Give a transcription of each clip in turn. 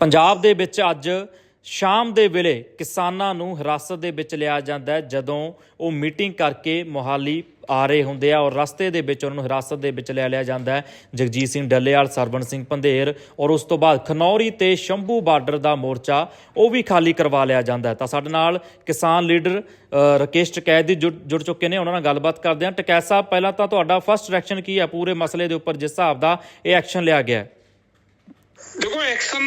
ਪੰਜਾਬ ਦੇ ਵਿੱਚ ਅੱਜ ਸ਼ਾਮ ਦੇ ਵੇਲੇ ਕਿਸਾਨਾਂ ਨੂੰ ਹਿਰਾਸਤ ਦੇ ਵਿੱਚ ਲਿਆ ਜਾਂਦਾ ਹੈ ਜਦੋਂ ਉਹ ਮੀਟਿੰਗ ਕਰਕੇ ਮੋਹਾਲੀ ਆ ਰਹੇ ਹੁੰਦੇ ਆ ਔਰ ਰਸਤੇ ਦੇ ਵਿੱਚ ਉਹਨਾਂ ਨੂੰ ਹਿਰਾਸਤ ਦੇ ਵਿੱਚ ਲੈ ਲਿਆ ਜਾਂਦਾ ਹੈ। ਜਗਜੀਤ ਸਿੰਘ ਡੱਲੇਵਾਲ ਸਰਵਣ ਸਿੰਘ ਪੰਧੇਰ ਔਰ ਉਸ ਤੋਂ ਬਾਅਦ ਖਨੌਰੀ ਤੇ ਸ਼ੰਭੂ ਬਾਰਡਰ ਦਾ ਮੋਰਚਾ ਉਹ ਵੀ ਖਾਲੀ ਕਰਵਾ ਲਿਆ ਜਾਂਦਾ ਤਾਂ ਸਾਡੇ ਨਾਲ ਕਿਸਾਨ ਲੀਡਰ ਅ, ਰਕੇਸ਼ ਟਕੈਤ ਦੀ ਜੁੜ ਜੁੜ ਚੁੱਕੇ ਨੇ ਉਹਨਾਂ ਨਾਲ ਗੱਲਬਾਤ ਕਰਦੇ ਹਾਂ। ਟਕੈਤ ਸਾਹਿਬ ਪਹਿਲਾਂ ਤਾਂ ਤੁਹਾਡਾ ਫਸਟ ਰਿਐਕਸ਼ਨ ਕੀ ਹੈ? ਪੂਰੇ ਮਸਲੇ ਦੇ ਉੱਪਰ ਜਿਸ ਹਿਸਾਬ ਦਾ ਇਹ ਐਕਸ਼ਨ ਲਿਆ ਗਿਆ ਹੈ? देखो एक्शन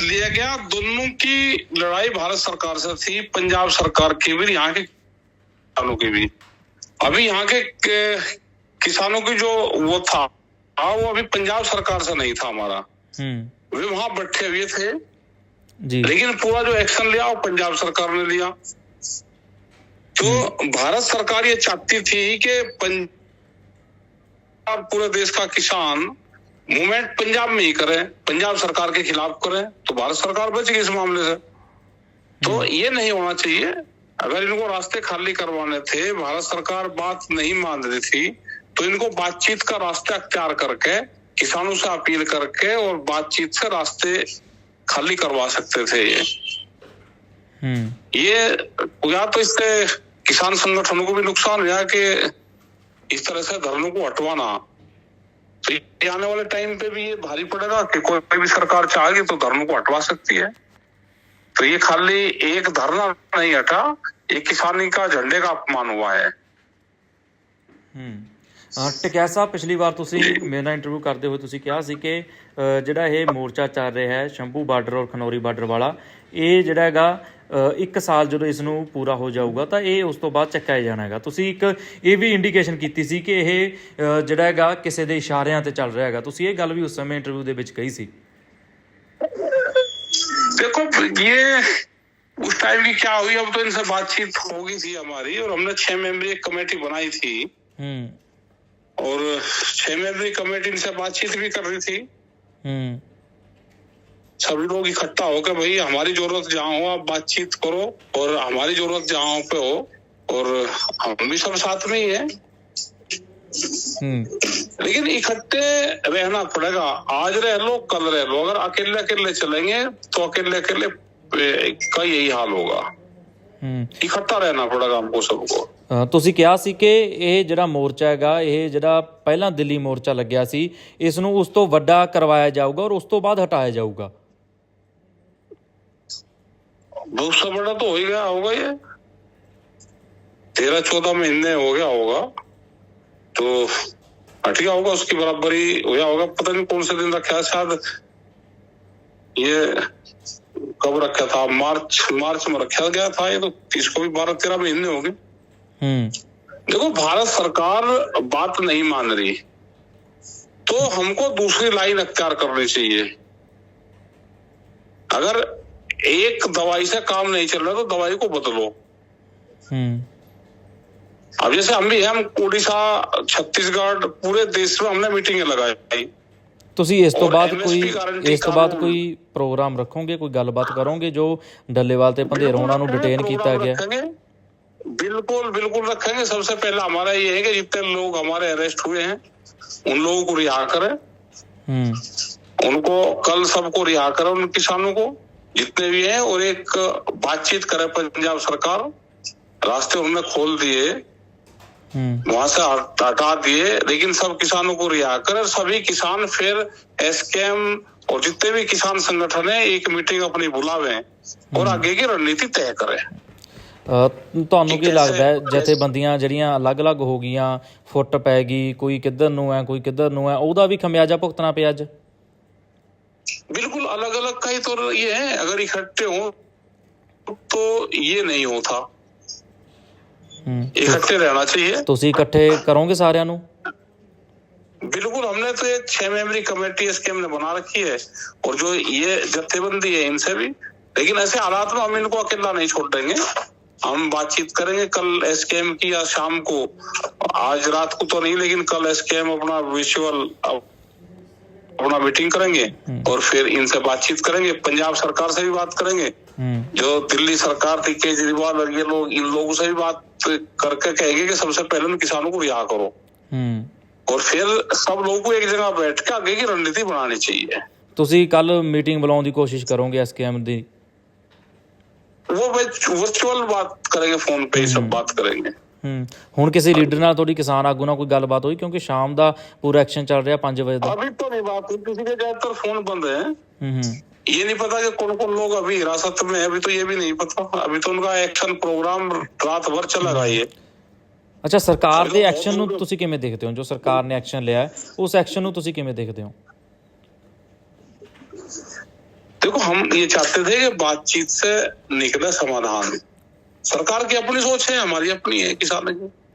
लिया गया। दोनों की लड़ाई भारत सरकार से थी पंजाब सरकार की भी यहाँ के किसानों की भी। अभी यहाँ के किसानों की जो वो था हाँ वो अभी पंजाब सरकार से नहीं था हमारा। हम्म। वे वहाँ बैठे हुए थे। जी। लेकिन पूरा जो एक्शन लिया वो पंजाब सरकार ने लिया। तो भारत सरकार ये चाहती थी कि पंजाब पूरे देश का किसान मूवमेंट पंजाब में ही करे पंजाब सरकार के खिलाफ करे तो भारत सरकार बच गई इस मामले से। तो ये नहीं होना चाहिए। अगर इनको रास्ते खाली करवाने थे भारत सरकार बात नहीं मान रही थी तो इनको बातचीत का रास्ता अख्तियार करके किसानों से अपील करके और बातचीत से रास्ते खाली करवा सकते थे ये। हम्म। ये या तो इससे किसान संगठनों को भी नुकसान हुआ कि इस तरह से धरनों को हटवाना। ये आने वाले टाइम पे भी ये भारी पड़ेगा कि कोई भी सरकार चाहेगी तो धर्म को हटवा सकती है। तो ये खाली एक धरना नहीं हटा, एक किसानी का झंडे का अपमान हुआ है। ਹੂੰ ਅਹ ਟਕੈਤ ਸਾਹਿਬ ਪਿਛਲੀ ਵਾਰ ਤੁਸੀਂ ਮੇਰੇ ਨਾਲ ਇੰਟਰਵਿਊ ਕਰਦੇ ਹੋਏ ਤੁਸੀਂ ਕਿਹਾ ਸੀ ਕਿ ਅਹ, ਜਿਹੜਾ ਇਹ ਮੋਰਚਾ ਚੱਲ ਰਿਹਾ ਹੈ ਸ਼ੰਭੂ ਬਾਰਡਰ ਔਰ ਖਨੌਰੀ ਬਾਰਡਰ ਵਾਲਾ ਇਹ ਜਿਹੜਾ ਹੈਗਾ ਅਹ, ਇੱਕ ਸਾਲ ਜਦੋਂ ਇਸ ਨੂੰ ਪੂਰਾ ਹੋ ਜਾਊਗਾ ਤਾਂ ਇਹ ਉਸ ਤੋਂ ਬਾਅਦ ਚੱਕਿਆ ਜਾਣਾ ਹੈਗਾ ਤੁਸੀਂ ਇੱਕ ਇਹ ਵੀ ਇੰਡੀਕੇਸ਼ਨ ਕੀਤੀ ਸੀ ਕਿ ਇਹ ਅਹ, ਜਿਹੜਾ ਹੈਗਾ ਕਿਸੇ ਦੇ ਇਸ਼ਾਰਿਆਂ ਤੇ ਚੱਲ ਰਿਹਾ ਹੈਗਾ ਤੁਸੀਂ ਇਹ ਗੱਲ ਵੀ ਉਸ ਸਮੇਂ ਇੰਟਰਵਿਊ ਦੇ ਵਿੱਚ ਕਹੀ ਸੀ देखो ये उस टाइम की क्या हुई अब तो इनसे बातचीत होगी थी हमारी और हमने छह मेंबरी एक कमेटी बनाई थी ਹੂੰ और छह मेंबरी कमेटी से बातचीत भी कर रही थी। हम्म। सब लोग इकट्ठा होकर भाई हमारी ज़रूरत जहाँ हो आप बातचीत करो और हमारी ज़रूरत जहाँ पे हो और हम भी सब साथ में ही है। हम्म। लेकिन इकट्ठे रहना पड़ेगा। आज रह लो कल रह लो। अगर अकेले अकेले चलेंगे तो अकेले अकेले का यही हाल होगा। हम्म। इकट्ठा रहना पड़ेगा हमको सबको। ਤੁਸੀਂ ਕਿਹਾ ਸੀ ਕਿ ਇਹ ਜਿਹੜਾ ਮੋਰਚਾ ਹੈਗਾ ਇਹ ਜਿਹੜਾ ਪਹਿਲਾਂ ਦਿੱਲੀ ਮੋਰਚਾ ਲੱਗਿਆ ਸੀ ਇਸ ਨੂੰ ਉਸ ਤੋਂ ਵੱਡਾ ਕਰਵਾਇਆ ਜਾਊਗਾ ਔਰ ਉਸ ਤੋਂ ਬਾਅਦ ਹਟਾਇਆ ਜਾਊਗਾ बहुत से बड़ा तो हो ही गया होगा ये तेरह चौदह महीने हो गया होगा तो हट गया होगा उसकी बराबरी हो गया होगा पता नहीं कौन से दिन रखा है शायद ये कब रखा था मार्च मार्च में रखा गया था ये तो इसको भी बारह तेरह महीने हो गए ਹੂੰ देखो भारत सरकार बात नहीं मान रही तो हमको दूसरी लाइन अख्तियार करनी चाहिए अगर एक दवाई से काम नहीं चल रहा तो दवाई को बदलो ਹੂੰ अब जैसे हम भी हैं हम उड़ीसा छत्तीसगढ़ पूरे देश में हमने मीटिंगें लगाई ਤੁਸੀਂ ਇਸ ਤੋਂ ਔਰ ਬਾਅਦ MSP ਕੋਈ guarantee ਇਸ ਤੋਂ ਬਾਅਦ ਕਾਨੂੰਨ- ਕੋਈ ਪ੍ਰੋਗਰਾਮ ਰੱਖੋਗੇ ਕੋਈ ਗੱਲਬਾਤ ਕਰੋਗੇ ਜੋ ਡੱਲੇਵਾਲ ਤੇ ਭੰਦੇਰ ਉਹਨਾਂ ਨੂੰ डिटेन ਕੀਤਾ प्रोग्राम ਗਿਆ रखेंगे बिल्कुल बिल्कुल रखेंगे। सबसे पहला हमारा ये है कि जितने लोग हमारे अरेस्ट हुए हैं उन लोगों को रिहा करें। हम्म। उनको कल सबको रिहा करें उन किसानों को जितने भी हैं और एक बातचीत करे पंजाब सरकार। रास्ते उन्होंने खोल दिए। हम्म। वहाँ से हटा दिए। लेकिन सब किसानों को रिहा कर। सभी किसान फिर एसकेएम और जितने भी किसान संगठन है एक मीटिंग अपनी बुलावे और हम्म। आगे की रणनीति तय करें। ਤੁਹਾਨੂੰ ਇੱਕ ਕੀ ਲੱਗਦਾ ਹੈ ਐਸੇ- ਜਥੇਬੰਦੀਆਂ ਜਿਹੜੀਆਂ ਅਲੱਗ-ਅਲੱਗ ਹੋ ਗਈਆਂ ਫੁੱਟ ਪੈ ਗਈ ਕੋਈ ਕਿੱਧਰ ਨੂੰ ਹੈ ਕੋਈ ਕਿੱਧਰ ਨੂੰ ਹੈ ਉਹਦਾ ਵੀ ਖਮਿਆਜਾ ਭੁਗਤਣਾ ਪਿਆ ਅੱਜ बिल्कुल अलग अलग का ही तो ये है अगर इकट्ठे हो तो ये नहीं होता ਹੂੰ इकट्ठे रहना चाहिए ਤੁਸੀਂ ਇਕੱਠੇ ਕਰੋਗੇ ਸਾਰਿਆਂ ਨੂੰ बिल्कुल हमने तो एक छह मेंबरी कमेटी स्कीम ने बना रखी है और जो ये जत्थेबंदी है इनसे भी लेकिन ऐसे हालात में हम इनको अकेला नहीं छोड़ देंगे हम बातचीत करेंगे कल एसकेएम की या शाम को आज रात को तो नहीं लेकिन कल एसकेएम अपना विजुअल अपना मीटिंग करेंगे और फिर इनसे बातचीत करेंगे पंजाब सरकार से भी बात करेंगे ਹੂੰ जो दिल्ली सरकार थी केजरीवाल और ये लोग इन लोगों से भी बात करके कहेंगे कि सबसे पहले उन किसानों को रिहा करो ਹੂੰ और फिर सब लोगों को एक जगह बैठ के आगे की रणनीति बनानी चाहिए ਤੁਸੀਂ ਕੱਲ ਮੀਟਿੰਗ ਬੁਲਾਉਣ ਦੀ ਕੋਸ਼ਿਸ਼ ਕਰੋਗੇ ਐਸਕੇਐਮ ਦੀ वो वर्चुअल बात करेंगे फोन पे ही सब बात करेंगे ਹੂੰ ਹੁਣ ਕਿਸੇ ਲੀਡਰ ਨਾਲ ਤੁਹਾਡੀ ਕਿਸਾਨ ਆਗੂ ਨਾਲ ਕੋਈ ਗੱਲਬਾਤ ਹੋਈ ਕਿਉਂਕਿ ਸ਼ਾਮ ਦਾ ਪੂਰਾ ਐਕਸ਼ਨ ਚੱਲ ਰਿਹਾ 5 ਵਜੇ ਦਾ अभी तो नहीं बात हुई किसी के ज्यादातर फोन बंद है ਹੂੰ ਹੂੰ ये नहीं पता कि कौन कौन लोग अभी हिरासत में है अभी तो ये भी नहीं पता अभी तो उनका एक्शन प्रोग्राम रात भर चला रहा है ਅੱਛਾ ਸਰਕਾਰ ਦੇ ਐਕਸ਼ਨ ਨੂੰ ਤੁਸੀਂ ਕਿਵੇਂ ਦੇਖਦੇ ਹੋ ਜੋ ਸਰਕਾਰ ਨੇ ਐਕਸ਼ਨ ਲਿਆ ਹੈ, ਉਸ ਐਕਸ਼ਨ ਨੂੰ ਤੁਸੀਂ ਕਿਵੇਂ ਦੇਖਦੇ ਹੋ देखो, हम ये चाहते थे कि बातचीत से निकले समाधान। सरकार की अपनी सोच है, हमारी अपनी है, किसानों की।